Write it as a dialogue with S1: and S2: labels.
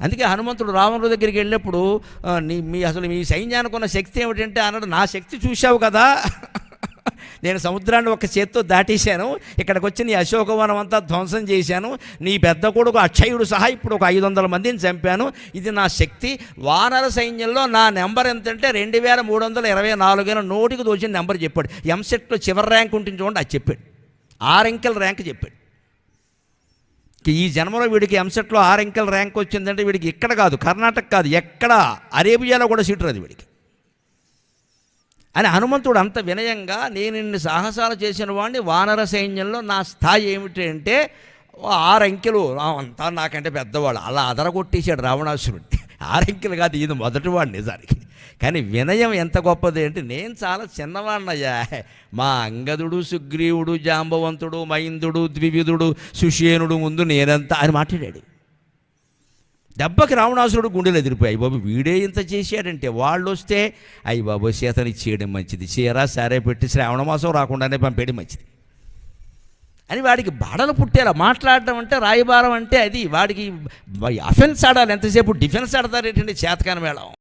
S1: అందుకే హనుమంతుడు రావణుడి దగ్గరికి వెళ్ళినప్పుడు నీ మీ అసలు మీ సైన్యానికి ఉన్న శక్తి ఏమిటంటే అన్నాడు నా శక్తి చూశావు కదా. నేను సముద్రాన్ని ఒక చేత్తో దాటేశాను. ఇక్కడికి వచ్చి నీ అశోకవనం అంతా ధ్వంసం చేశాను. నీ పెద్ద కొడుకు అక్షయుడు సహా ఇప్పుడు ఒక ఐదు వందల మందిని చంపాను. ఇది నా శక్తి. వానర సైన్యంలో నా నెంబర్ ఎంతంటే రెండు వేల మూడు వందల ఇరవై నాలుగైన నోటికి దోచిన నెంబర్ చెప్పాడు. ఎంసెట్లో చివరి ర్యాంక్ ఉంటుంది చూడండి అది చెప్పాడు. ఆరంకెల ర్యాంక్ చెప్పాడు. ఈ జన్మలో వీడికి ఎంసెట్లో ఆరంకెల ర్యాంక్ వచ్చిందంటే వీడికి ఇక్కడ కాదు కర్ణాటక కాదు ఎక్కడ? అరేబియాలో కూడా సీటు రాదు వీడికి. అని హనుమంతుడు అంత వినయంగా నేను ఇన్ని సాహసాలు చేసిన వాడిని వానర సైన్యంలో నా స్థాయి ఏమిటి అంటే ఆరంకెలు అంతా నాకంటే పెద్దవాడు అలా అదరగొట్టేశాడు రావణాసురుడిని ఆరంకెలు కాదు ఇది మొదటివాడు నిజానికి. కానీ వినయం ఎంత గొప్పది అంటే నేను చాలా చిన్నవాడినయ్యా మా అంగదుడు సుగ్రీవుడు జాంబవంతుడు మైందుడు ద్వివిధుడు సుషేనుడు ముందు నేనంతా అని మాట్లాడాడు. దెబ్బకి రావణాసురుడు గుండెలు ఎదిరిపోయాయి బాబు వీడే ఇంత చేశాడంటే వాళ్ళు వస్తే అయ్యి బాబు సీతని చేయడం మంచిది. చీర సరే పెట్టి శ్రావణ మాసం రాకుండానే పంపేయడం మంచిది. అని వాడికి బాడలు పుట్టేలా మాట్లాడడం అంటే రాయబారం అంటే అది. వాడికి అఫెన్స్ ఆడాలి ఎంతసేపు? డిఫెన్స్ ఆడతారేంటండి చేతకాని మేళం